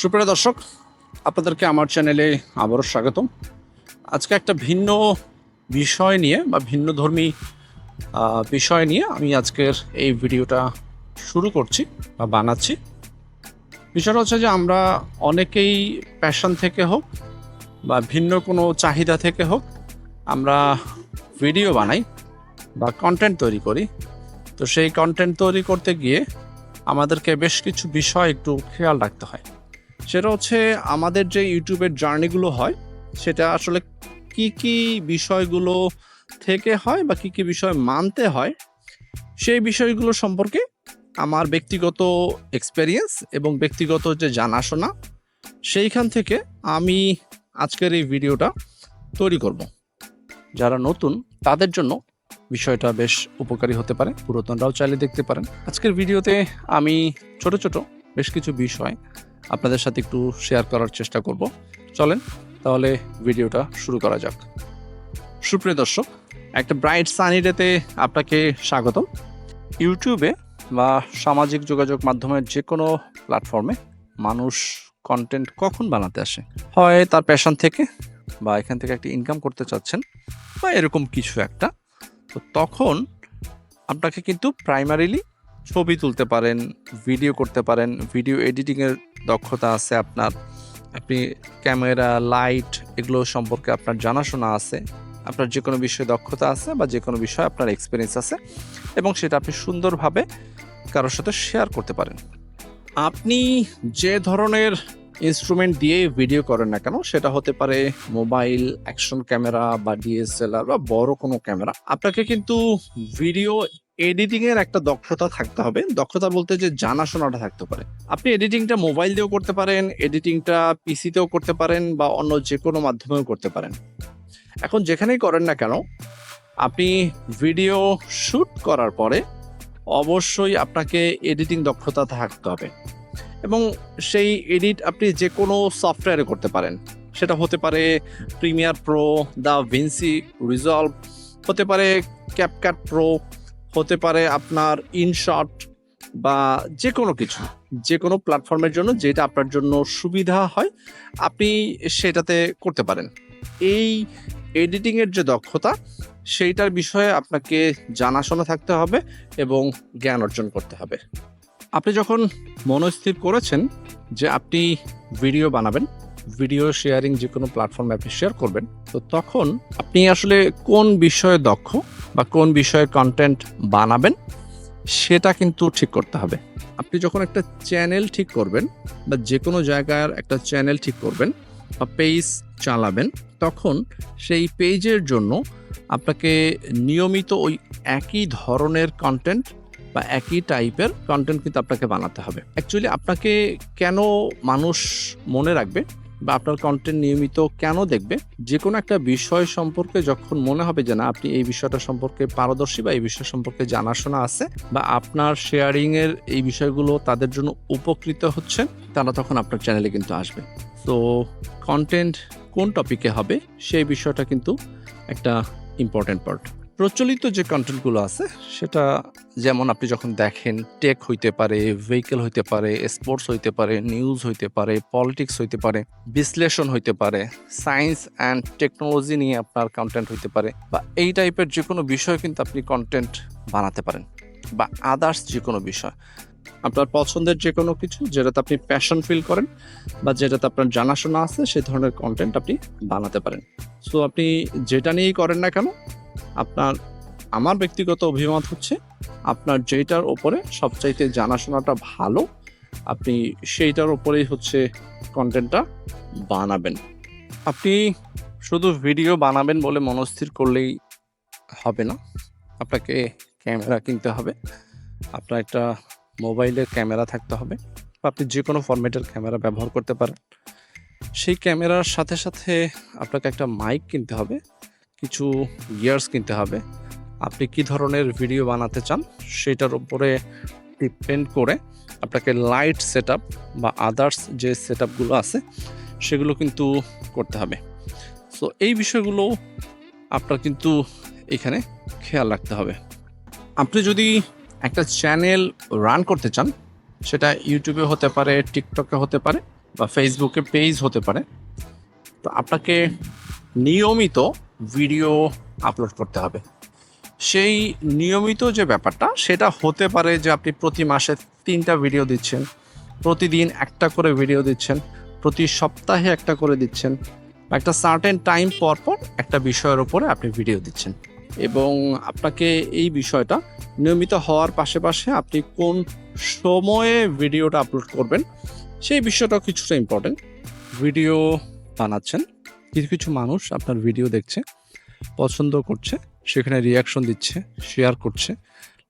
সুপ্রিয় দর্শক, আপনাদেরকে আমার চ্যানেলে আবারও স্বাগতম। আজকে একটা ভিন্ন বিষয় নিয়ে বা ভিন্ন ধর্মী বিষয় নিয়ে আমি আজকের এই ভিডিওটা শুরু করছি বা বানাচ্ছি। বিষয়টা হচ্ছে যে আমরা অনেকেই প্যাশন থেকে হোক বা ভিন্ন কোনো চাহিদা থেকে হোক আমরা ভিডিও বানাই বা কন্টেন্ট তৈরি করি। তো সেই কন্টেন্ট তৈরি করতে গিয়ে আমাদেরকে বেশ কিছু বিষয় একটু খেয়াল রাখতে হয়। সেটা হচ্ছে আমাদের যে ইউটিউবের জার্নিগুলো হয়, সেটা আসলে কি কি বিষয়গুলো থেকে হয় বা কি কি বিষয় মানতে হয়, সেই বিষয়গুলো সম্পর্কে আমার ব্যক্তিগত এক্সপেরিয়েন্স এবং ব্যক্তিগত যে জানাশোনা, সেইখান থেকে আমি আজকের এই ভিডিওটা তৈরি করব। যারা নতুন, তাদের জন্য বিষয়টা বেশ উপকারী হতে পারে। পুরাতনরাও চাইলে দেখতে পারেন। আজকের ভিডিওতে আমি ছোট ছোট বেশ কিছু বিষয় আপনাদের সাথে একটু শেয়ার করার চেষ্টা করব। চলেন, তাহলে ভিডিওটা শুরু করা যাক। সুপ্রিয় দর্শক, একটা ব্রাইট সানি ডেতে আপনাকে স্বাগতম। ইউটিউবে বা সামাজিক যোগাযোগ মাধ্যমের যে কোনো প্ল্যাটফর্মে মানুষ কন্টেন্ট কখন বানাতে আসে? হয় তার প্যাশন থেকে বা এখান থেকে একটা ইনকাম করতে চাচ্ছেন বা এরকম কিছু একটা, তো তখন আপনাকে কিন্তু প্রাইমারিলি ছবি তুলতে পারেন ভিডিও করতে পারেন ভিডিও এডিটিংয়ের দক্ষতা আছে আপনার। আপনি ক্যামেরা লাইট এগুলো সম্পর্কে আপনার জানাশোনা আছে, আপনার যে কোনো বিষয়ে দক্ষতা আছে বা যে কোনো বিষয়ে আপনার এক্সপিরিয়েন্স আছে এবং সেটা আপনি সুন্দরভাবে কারোর সাথে শেয়ার করতে পারেন। আপনি যে ধরনের ইনস্ট্রুমেন্ট দিয়ে ভিডিও করেন না কেন, সেটা হতে পারে মোবাইল অ্যাকশন ক্যামেরা বা ডিএসএলআর বা বড় কোনো ক্যামেরা আপনাকে কিন্তু ভিডিও এডিটিং এর একটা দক্ষতা থাকতে হবে। দক্ষতা বলতে যে জানাশোনাটা থাকতে পারে। আপনি এডিটিংটা মোবাইল দিয়েও করতে পারেন এডিটিংটা পিসিতেও করতে পারেন বা অন্য যে কোনো মাধ্যমেও করতে পারেন। এখন যেখানেই করেন না কেন, আপনি ভিডিও শ্যুট করার পরে অবশ্যই আপনাকে এডিটিং দক্ষতা থাকতে হবে। এবং সেই এডিট আপনি যে কোনো সফটওয়্যারে করতে পারেন। সেটা হতে পারে Premiere Pro the Vinci Resolve হতে পারে ক্যাপকাট প্রো হতে পারে আপনার ইনশট বা যে কোনো কিছু যে কোনো প্ল্যাটফর্মের জন্য যেটা আপনার জন্য সুবিধা হয়, আপনি সেটাতে করতে পারেন। এই এডিটিংয়ের যে দক্ষতা, সেইটার বিষয়ে আপনাকে জানাশোনা থাকতে হবে এবং জ্ঞান অর্জন করতে হবে। আপনি যখন মনস্থির করেছেন যে আপনি ভিডিও বানাবেন ভিডিও শেয়ারিং যে কোনো প্ল্যাটফর্মে আপনি শেয়ার করবেন, তো তখন আপনি আসলে কোন বিষয়ে দক্ষ বা কোন বিষয়ে কন্টেন্ট বানাবেন, সেটা কিন্তু ঠিক করতে হবে। আপনি যখন একটা চ্যানেল ঠিক করবেন বা যে কোনো জায়গার একটা চ্যানেল ঠিক করবেন বা পেজ চালাবেন, তখন সেই পেজের জন্য আপনাকে নিয়মিত ওই একই ধরনের কন্টেন্ট বা একই টাইপের কন্টেন্ট কিন্তু আপনাকে বানাতে হবে। অ্যাকচুয়ালি আপনাকে কেন মানুষ মনে রাখবে? বা আপনার কন্টেন্ট নিয়মিত কেন দেখবে? যে কোনো একটা বিষয় সম্পর্কে যখন মনে হবে যে না, আপনি এই বিষয়টা সম্পর্কে পারদর্শী বা এই বিষয় সম্পর্কে জানাশোনা আছে বা আপনার শেয়ারিং এর এই বিষয়গুলো তাদের জন্য উপকৃত হচ্ছেন তারা তখন আপনার চ্যানেলে কিন্তু আসবে। তো কন্টেন্ট কোন টপিকে হবে, সেই বিষয়টা কিন্তু একটা ইম্পর্টেন্ট পার্ট প্রচলিত যে কন্টেন্টগুলো আছে, সেটা যেমন আপনি যখন দেখেন টেক হইতে পারে ভেহিকেল হইতে পারে স্পোর্টস হইতে পারে নিউজ হইতে পারে পলিটিক্স হইতে পারে, বিশ্লেষণ হইতে পারে সায়েন্স অ্যান্ড টেকনোলজি নিয়ে আপনার কন্টেন্ট হইতে পারে, বা এই টাইপের যে কোনো বিষয় কিন্তু আপনি কন্টেন্ট বানাতে পারেন, বা আদার্স যে কোনো বিষয়। আপনার পছন্দের যে কোনো কিছু, যেটাতে আপনি প্যাশন ফিল করেন, বা যেটাতে আপনার জানাশোনা আছে সেই ধরনের কন্টেন্ট আপনি বানাতে পারেন। সো আপনি যেটা নিয়েই করেন না কেন আপনার, আমার ব্যক্তিগত অভিমত হচ্ছে আপনার যেটার ওপরে সবচাইতে জানাশোনাটা ভালো, আপনি সেইটার ওপরেই হচ্ছে কন্টেন্টটা বানাবেন। আপনি শুধু ভিডিও বানাবেন বলে মনস্থির করলেই হবে না, আপনাকে ক্যামেরা কিনতে হবে, আপনার একটা মোবাইলের ক্যামেরা থাকতে হবে আপনি যে কোনো ফরম্যাটের ক্যামেরা ব্যবহার করতে পারেন। সেই ক্যামেরার সাথে সাথে আপনাকে একটা মাইক কিনতে হবে কিছু গিয়ার্স কিনতে হবে। আপনি কি ধরনের ভিডিও বানাতে চান সেটার উপরে ডিপেন্ড করে আপনাকে লাইট সেট বা আদার্স যে সেট আছে সেগুলো কিন্তু করতে হবে। সো এই বিষয়গুলো আপনার কিন্তু এখানে খেয়াল রাখতে হবে। আপনি যদি একটা চ্যানেল রান করতে চান, সেটা ইউটিউবে হতে পারে টিকটকে হতে পারে বা ফেসবুকে পেজ হতে পারে, তো আপনাকে নিয়মিত ভিডিও আপলোড করতে হবে। সেই নিয়মিত যে ব্যাপারটা, সেটা হতে পারে যে আপনি প্রতি মাসে তিনটা ভিডিও দিচ্ছেন, প্রতিদিন একটা করে ভিডিও দিচ্ছেন, প্রতি সপ্তাহে একটা করে দিচ্ছেন একটা সার্টেন টাইম পর পর একটা বিষয়ের উপরে আপনি ভিডিও দিচ্ছেন। এবং আপনাকে এই বিষয়টা নিয়মিত হওয়ার পাশাপাশি আপনি কোন সময়ে ভিডিওটা আপলোড করবেন, সেই বিষয়টাও কিছুটা ইম্পর্টেন্ট ভিডিও বানাচ্ছেন। কিছু কিছু মানুষ আপনার ভিডিও দেখছে, পছন্দ করছে, সেখানে রিয়াকশন দিচ্ছে শেয়ার করছে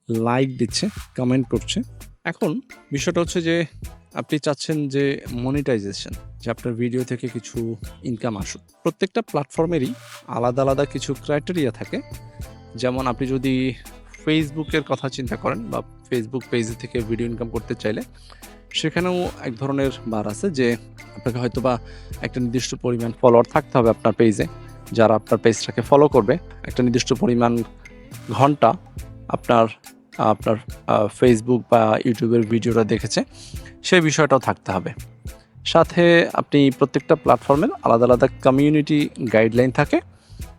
লাইক দিচ্ছে কমেন্ট করছে। এখন বিষয়টা হচ্ছে যে, আপনি চাচ্ছেন যে মনিটাইজেশন যে আপনার ভিডিও থেকে কিছু ইনকাম আসুক। প্রত্যেকটা প্ল্যাটফর্মেরই আলাদা আলাদা কিছু ক্রাইটেরিয়া থাকে। যেমন আপনি যদি ফেসবুকের কথা চিন্তা করেন বা ফেসবুক পেজ থেকে ভিডিও ইনকাম করতে চাইলে সেখানেও এক ধরনের বার আছে যে আপনাকে হয়তো বা একটা নির্দিষ্ট পরিমাণ ফলোয়ার থাকতে হবে আপনার পেজে যারা আপনার পেজটাকে ফলো করবে, একটা নির্দিষ্ট পরিমাণ ঘণ্টা আপনার আপনার ফেসবুক বা ইউটিউবের ভিডিওটা দেখেছে, সেই বিষয়টাও থাকতে হবে। সাথে আপনি প্রত্যেকটা প্ল্যাটফর্মের আলাদা আলাদা কমিউনিটি গাইডলাইন থাকে।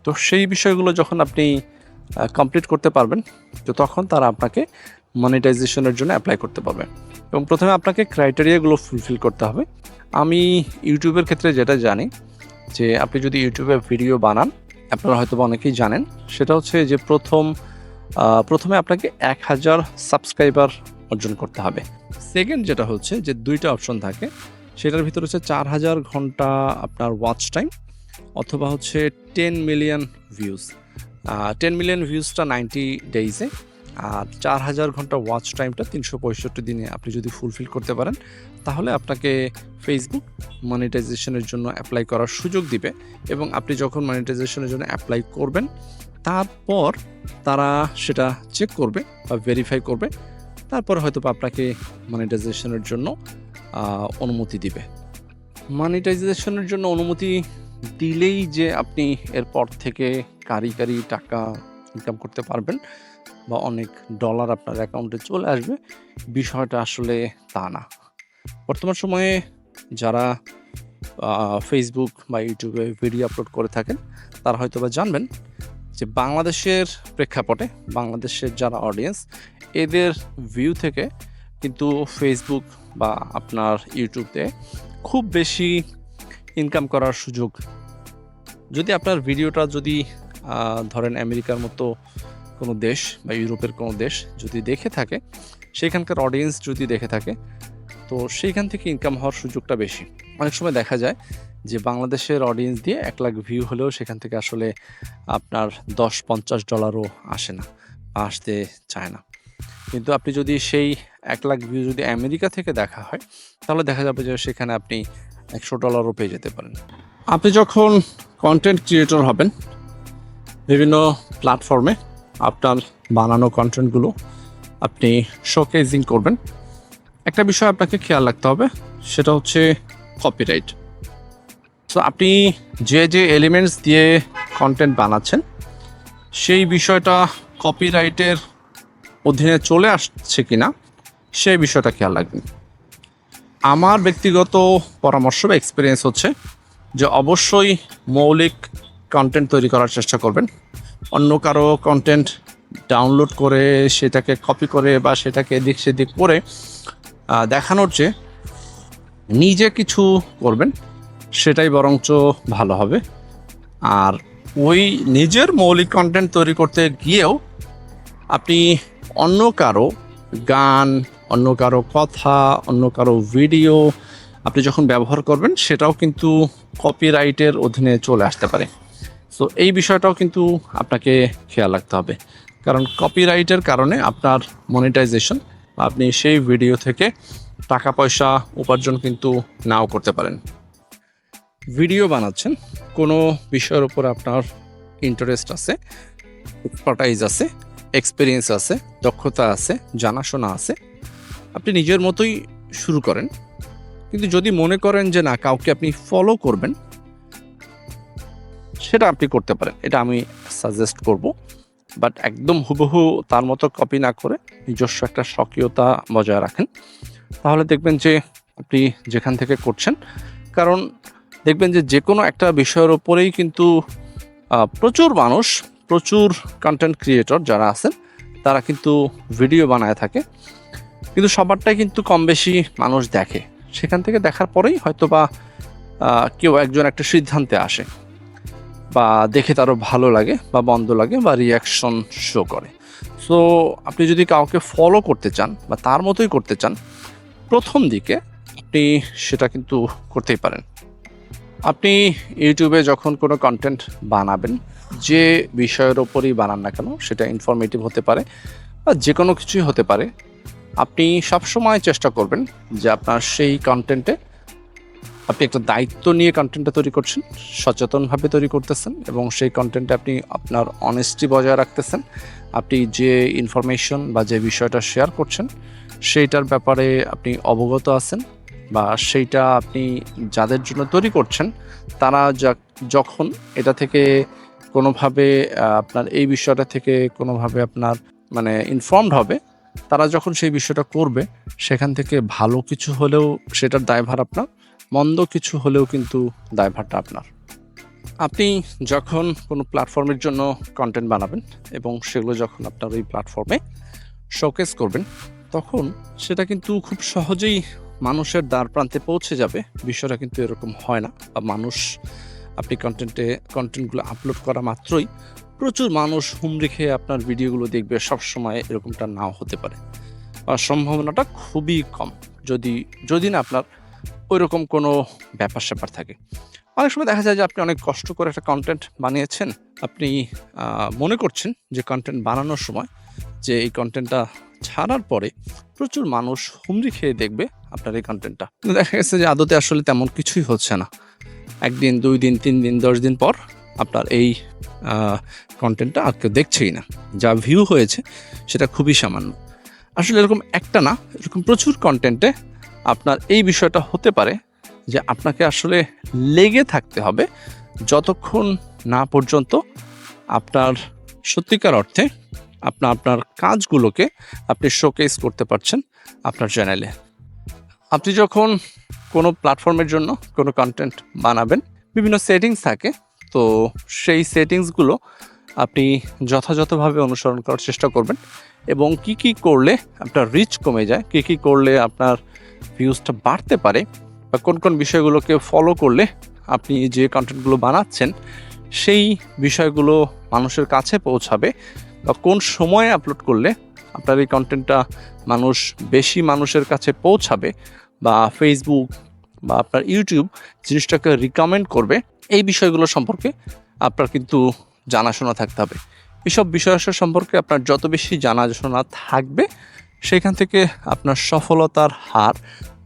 তো সেই বিষয়গুলো যখন আপনি কমপ্লিট করতে পারবেন, তো তখন তারা আপনাকে মনিটাইজেশনের জন্য অ্যাপ্লাই করতে পারবে। এবং প্রথমে আপনাকে ক্রাইটেরিয়াগুলো ফুলফিল করতে হবে। আমি ইউটিউবের ক্ষেত্রে যেটা জানি, যে আপনি যদি ইউটিউবে ভিডিও বানান, আপনারা হয়তো অনেকেই জানেন, সেটা হচ্ছে যে প্রথম প্রথমে আপনাকে এক হাজার সাবস্ক্রাইবার অর্জন করতে হবে। সেকেন্ড যেটা হচ্ছে যে দুইটা অপশন থাকে, সেটার ভিতরে হচ্ছে চার হাজার ঘণ্টা আপনার ওয়াচ টাইম অথবা হচ্ছে ten million views ten million ভিউজটা ninety ডেইজে আর চার হাজার ঘণ্টা ওয়াচ টাইমটা তিনশো পঁয়ষট্টি দিনে আপনি যদি ফুলফিল করতে পারেন, তাহলে আপনাকে ফেসবুক মনিটাইজেশনের জন্য অ্যাপ্লাই করার সুযোগ দিবে এবং আপনি যখন মনিটাইজেশনের জন্য অ্যাপ্লাই করবেন, তারপর তারা সেটা চেক করবে বা ভেরিফাই করবে, তারপর হয়তো আপনাকে মনিটাইজেশনের জন্য অনুমতি দিবে। মনিটাইজেশনের জন্য অনুমতি দিলেই যে আপনি এরপর থেকে কারি কারি টাকা ইনকাম করতে পারবেন। বা অনেক ডলার আপনার অ্যাকাউন্টে চলে আসবে। বিষয়টা আসলে তা না। বর্তমান সময়ে যারা ফেসবুক বা ইউটিউবে ভিডিও আপলোড করে থাকেন, তারা হয়তো বা জানবেন যে বাংলাদেশের প্রেক্ষাপটে, বাংলাদেশের যারা অডিয়েন্স এদের ভিউ থেকে কিন্তু ফেসবুক বা আপনার ইউটিউবে খুব বেশি ইনকাম করার সুযোগ। যদি আপনার ভিডিওটা যদি ধরেন আমেরিকার মতো কোনো দেশ বা ইউরোপের কোনো দেশ যদি দেখে থাকে, সেখানকার অডিয়েন্স যদি দেখে থাকে, তো সেইখান থেকে ইনকাম হওয়ার সুযোগটা বেশি। অনেক সময় দেখা যায় যে বাংলাদেশের অডিয়েন্স দিয়ে এক লাখ ভিউ হলেও সেখান থেকে আসলে আপনার দশ, পঞ্চাশ ডলারও আসে না আসতে চায় না। কিন্তু আপনি যদি সেই এক লাখ ভিউ যদি আমেরিকা থেকে দেখা হয়, তাহলে দেখা যাবে যে সেখানে আপনি একশো ডলারও পেয়ে যেতে পারেন। আপনি যখন কন্টেন্ট ক্রিয়েটর হবেন, বিভিন্ন প্ল্যাটফর্মে আপনার বানানো কন্টেন্টগুলো আপনি শোকেজিং করবেন। একটা বিষয় আপনাকে খেয়াল রাখতে হবে, সেটা হচ্ছে কপিরাইট তো আপনি যে যে এলিমেন্টস দিয়ে কন্টেন্ট বানাচ্ছেন, সেই বিষয়টা কপিরাইটের অধীনে চলে আসছে কি না সেই বিষয়টা খেয়াল রাখবেন। আমার ব্যক্তিগত পরামর্শ বা এক্সপিরিয়েন্স হচ্ছে যে অবশ্যই মৌলিক কন্টেন্ট তৈরি করার চেষ্টা করবেন। অন্য কারও কন্টেন্ট ডাউনলোড করে সেটাকে কপি করে বা সেটাকে এদিক সেদিক করে দেখানোর চেয়ে নিজে কিছু করবেন, সেটাই বরঞ্চ ভালো হবে। আর ওই নিজের মৌলিক কন্টেন্ট তৈরি করতে গিয়েও আপনি অন্য কারও গান, অন্য কারও কথা, অন্য কারও ভিডিও আপনি যখন ব্যবহার করবেন, সেটাও কিন্তু কপিরাইটের অধীনে চলে আসতে পারে। সো এই বিষয়টাও কিন্তু আপনাকে খেয়াল রাখতে হবে। কারণ কপিরাইটের কারণে আপনার মনিটাইজেশন আপনি সেই ভিডিও থেকে টাকা পয়সা উপার্জন কিন্তু নাও করতে পারেন। ভিডিও বানাচ্ছেন, কোনো বিষয়ের উপর আপনার ইন্টারেস্ট আছে এক্সপার্টাইজ আছে এক্সপিরিয়েন্স আছে, দক্ষতা আছে, জানাশোনা আছে, আপনি নিজের মতোই শুরু করেন। কিন্তু যদি মনে করেন যে না, কাউকে আপনি ফলো করবেন সেটা আপনি করতে পারেন। এটা আমি সাজেস্ট করব। বাট একদম হুবহু তার মতো কপি না করে নিজস্ব একটা স্বকীয়তা বজায় রাখেন। তাহলে দেখবেন যে আপনি যেখান থেকে করছেন, কারণ দেখবেন যে যে কোনো একটা বিষয়ের ওপরেই কিন্তু প্রচুর মানুষ, প্রচুর কন্টেন্ট ক্রিয়েটর যারা আছেন, তারা কিন্তু ভিডিও বানায় থাকে। কিন্তু সবারটাই কিন্তু কম বেশি মানুষ দেখে। সেখান থেকে দেখার পরেই হয়তো বা কেউ একজন একটা সিদ্ধান্তে আসে। বা দেখে তারও ভালো লাগে বা বন্ধ লাগে বা রিয়াকশন শো করে। সো আপনি যদি কাউকে ফলো করতে চান বা তার মতোই করতে চান, প্রথম দিকে আপনি সেটা কিন্তু করতেই পারেন। আপনি ইউটিউবে যখন কোনো কন্টেন্ট বানাবেন, যে বিষয়ের ওপরই বানান না কেন, সেটা ইনফরমেটিভ হতে পারে বা যে কোনো কিছুই হতে পারে, আপনি সবসময় চেষ্টা করবেন যে আপনার সেই কন্টেন্টে আপনি একটা দায়িত্ব নিয়ে কন্টেন্টটা তৈরি করছেন, সচেতনভাবে তৈরি করতেছেন এবং সেই কন্টেন্টে আপনি আপনার অনেস্টি বজায় রাখতেছেন। আপনি যে ইনফরমেশন বা যে বিষয়টা শেয়ার করছেন, সেইটার ব্যাপারে আপনি অবগত আছেন বা সেইটা আপনি যাদের জন্য তৈরি করছেন, তারা যখন এটা থেকে কোনোভাবে আপনার এই বিষয়টা থেকে কোনোভাবে আপনার মানে ইনফর্মড হবে, তারা যখন সেই বিষয়টা করবে, সেখান থেকে ভালো কিছু হলেও সেটার দায়ভার আপনার। মন্দ কিছু হলেও কিন্তু দায়ভারটা আপনার। আপনি যখন কোনো প্ল্যাটফর্মের জন্য কন্টেন্ট বানাবেন এবং সেগুলো যখন আপনার ওই প্ল্যাটফর্মে শোকেস করবেন, তখন সেটা কিন্তু খুব সহজেই মানুষের দ্বার প্রান্তে পৌঁছে যাবে। বিষয়টা কিন্তু এরকম হয় না। বা মানুষ, আপনি কন্টেন্টে কন্টেন্টগুলো আপলোড করা মাত্রই প্রচুর মানুষ হুমড়ি খেয়ে আপনার ভিডিওগুলো দেখবে। সবসময় এরকমটা নাও হতে পারে। বা সম্ভাবনাটা খুবই কম। যদি যদি না আপনার ওই রকম কোনো ব্যাপার স্যাপার থাকে। অনেক সময় দেখা যায় যে আপনি অনেক কষ্ট করে একটা কন্টেন্ট বানিয়েছেন, আপনি মনে করছেন যে কন্টেন্ট বানানোর সময় যে এই কন্টেন্টটা ছাড়ার পরে প্রচুর মানুষ হুমড়ি খেয়ে দেখবে আপনার এই কন্টেন্টটা কিন্তু দেখা গেছে যে আদতে আসলে তেমন কিছুই হচ্ছে না। একদিন, দুই দিন, তিন দিন, দশ দিন পর আপনার এই কন্টেন্টটা আর কেউ দেখছেই না। যা ভিউ হয়েছে সেটা খুবই সামান্য। আসলে এরকম একটা না, এরকম প্রচুর কন্টেন্টে আপনার এই বিষয়টা হতে পারে যে আপনাকে আসলে লেগে থাকতে হবে যতক্ষণ না পর্যন্ত আপনার সত্যিকার অর্থে আপনার আপনার কাজগুলোকে আপনি শোকেস করতে পারছেন আপনার চ্যানেলে আপনি যখন কোনো প্ল্যাটফর্মের জন্য কোনো কন্টেন্ট বানাবেন, বিভিন্ন সেটিংস থাকে, তো সেই সেটিংসগুলো আপনি যথাযথভাবে অনুসরণ করার চেষ্টা করবেন এবং কি কি করলে আপনার রিচ কমে যায়, কি কি করলে আপনার ভিউজটা বাড়তে পারে বা কোন কোন বিষয়গুলোকে ফলো করলে আপনি যে কন্টেন্টগুলো বানাচ্ছেন, সেই বিষয়গুলো মানুষের কাছে পৌঁছাবে বা কোন সময়ে আপলোড করলে আপনার এই কন্টেন্টটা মানুষ, বেশি মানুষের কাছে পৌঁছাবে বা ফেসবুক বা আপনার ইউটিউব জিনিসটাকে রিকমেন্ড করবে, এই বিষয়গুলো সম্পর্কে আপনার কিন্তু জানাশোনা থাকতে হবে। এসব বিষয় সম্পর্কে আপনার যত বেশি জানাশোনা থাকবে সেখান থেকে আপনার সফলতার হার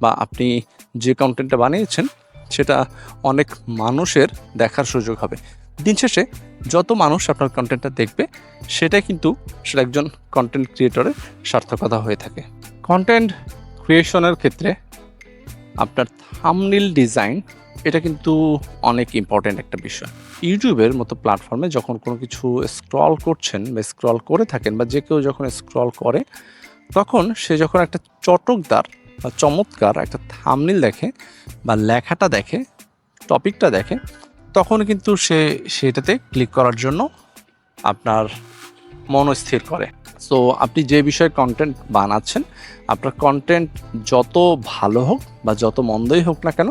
বা আপনি যে কন্টেন্টটা বানিয়েছেন, সেটা অনেক মানুষের দেখার সুযোগ হবে। দিন শেষে যত মানুষ আপনার কন্টেন্টটা দেখবে সেটাই কিন্তু সেটা একজন কন্টেন্ট ক্রিয়েটরের সার্থকতা হয়ে থাকে। কন্টেন্ট ক্রিয়েশনের ক্ষেত্রে আপনার থামনিল ডিজাইন এটা কিন্তু অনেক ইম্পর্ট্যান্ট একটা বিষয়। ইউটিউবের মতো প্ল্যাটফর্মে যখন কোনো কিছু স্ক্রল করছেন বা স্ক্রল করে থাকেন বা যে কেউ যখন স্ক্রল করে তখন সে যখন একটা চটকদার বা চমৎকার একটা থামনিল দেখে বা লেখাটা দেখে টপিকটা দেখে, তখন কিন্তু সে সেটাতে ক্লিক করার জন্য আপনার মনস্থির করে। সো আপনি যে বিষয়ে কন্টেন্ট বানাচ্ছেন, আপনার কন্টেন্ট যত ভালো হোক বা যত মন্দই হোক না কেন,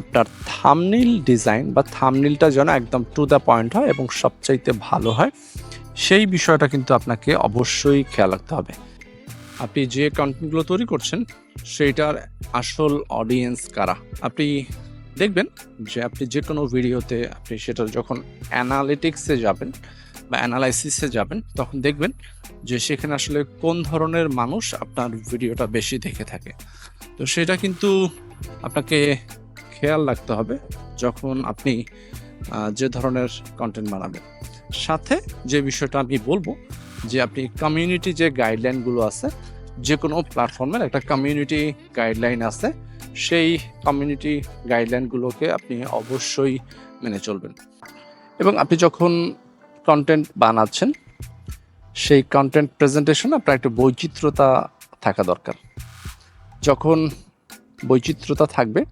আপনার থামনিল ডিজাইন বা থামনিলটা যেন একদম টু দ্য পয়েন্ট হয় এবং সবচাইতে ভালো হয়, সেই বিষয়টা কিন্তু আপনাকে অবশ্যই খেয়াল রাখতে হবে। আপনি যে কন্টেন্টগুলো তৈরি করছেন, সেইটার আসল অডিয়েন্স কারা? আপনি দেখবেন যে আপনি যে কোনো ভিডিওতে আপনি সেটা যখন অ্যানালিটিক্সে যাবেন বা অ্যানালাইসিসে যাবেন, তখন দেখবেন যে সেখানে আসলে কোন ধরনের মানুষ আপনার ভিডিওটা বেশি দেখে থাকে। তো সেটা কিন্তু আপনাকে খেয়াল রাখতে হবে যখন আপনি যে ধরনের কন্টেন্ট বানাবেন। সাথে যে বিষয়টা আমি বলব যে আপনি কমিউনিটি যে গাইডলাইনগুলো আছে, যে কোনো প্ল্যাটফর্মের একটা কমিউনিটি গাইডলাইন আছে, সেই কমিউনিটি গাইডলাইনগুলোকে আপনি অবশ্যই মেনে চলবেন। এবং আপনি যখন কন্টেন্ট বানাচ্ছেন, সেই কন্টেন্ট প্রেজেন্টেশন আপনার একটা বৈচিত্র্যতা থাকা দরকার। যখন বৈচিত্র্যতা থাকবে,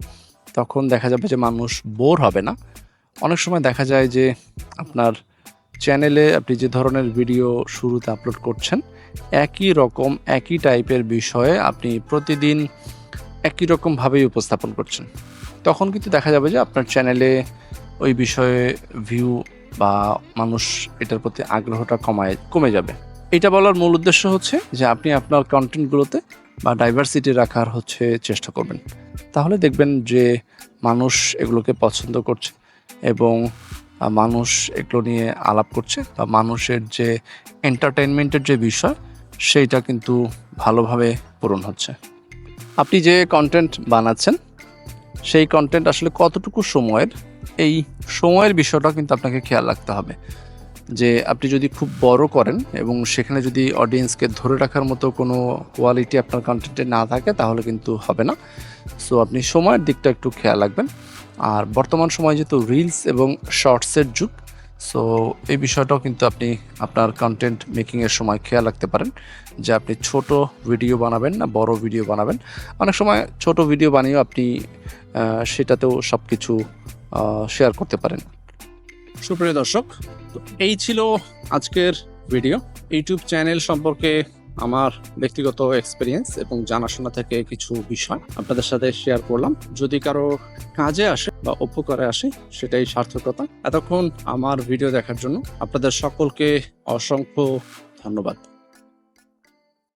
তখন দেখা যাবে যে মানুষ বোর হবে না। অনেক সময় দেখা যায় যে আপনার চ্যানেলে আপনি যে ধরনের ভিডিও শুরুতে আপলোড করছেন, একই রকম, একই টাইপের বিষয়ে আপনি প্রতিদিন একই রকমভাবেই উপস্থাপন করছেন। তখন কিন্তু দেখা যাবে যে আপনার চ্যানেলে ওই বিষয়ে ভিউ বা মানুষ এটার প্রতি আগ্রহটা কমায়, কমে যাবে। এটা বলার মূল উদ্দেশ্য হচ্ছে যে আপনি আপনার কন্টেন্টগুলোতে বা ডাইভার্সিটি রাখার হচ্ছে চেষ্টা করবেন। তাহলে দেখবেন যে মানুষ এগুলোকে পছন্দ করছে এবং মানুষ এগুলো নিয়ে আলাপ করছে। বা মানুষের যে এন্টারটেনমেন্টের যে বিষয়, সেইটা কিন্তু ভালোভাবে পূরণ হচ্ছে। আপনি যে কন্টেন্ট বানাচ্ছেন, সেই কন্টেন্ট আসলে কতটুকু সময়ের, এই সময়ের বিষয়টা কিন্তু আপনাকে খেয়াল রাখতে হবে। যে আপনি যদি খুব বড় করেন এবং সেখানে যদি অডিয়েন্সকে ধরে রাখার মতো কোনো কোয়ালিটি আপনার কন্টেন্টে না থাকে, তাহলে কিন্তু হবে না। সো আপনি সময়ের দিকটা একটু খেয়াল রাখবেন। আর বর্তমান সময় যেহেতু রিলস এবং শর্টসের যুগ সো এই বিষয়টাও কিন্তু আপনি আপনার কন্টেন্ট মেকিংয়ের সময় খেয়াল রাখতে পারেন যে আপনি ছোট ভিডিও বানাবেন না, বড় ভিডিও বানাবেন। অনেক সময় ছোট ভিডিও বানিয়েও আপনি সেটাতেও সব কিছু শেয়ার করতে পারেন। সুপ্রিয় দর্শক এই ছিল আজকের ভিডিও ইউটিউব চ্যানেল সম্পর্কে আমার ব্যক্তিগত এক্সপিরিয়েন্স এবং জানাশোনা থেকে কিছু বিষয় আপনাদের সাথে শেয়ার করলাম। যদি কারও কাজে আসে বা উপকারে আসে, সেটাই সার্থকতা। এতক্ষণ আমার ভিডিও দেখার জন্য আপনাদের সকলকে অসংখ্য ধন্যবাদ।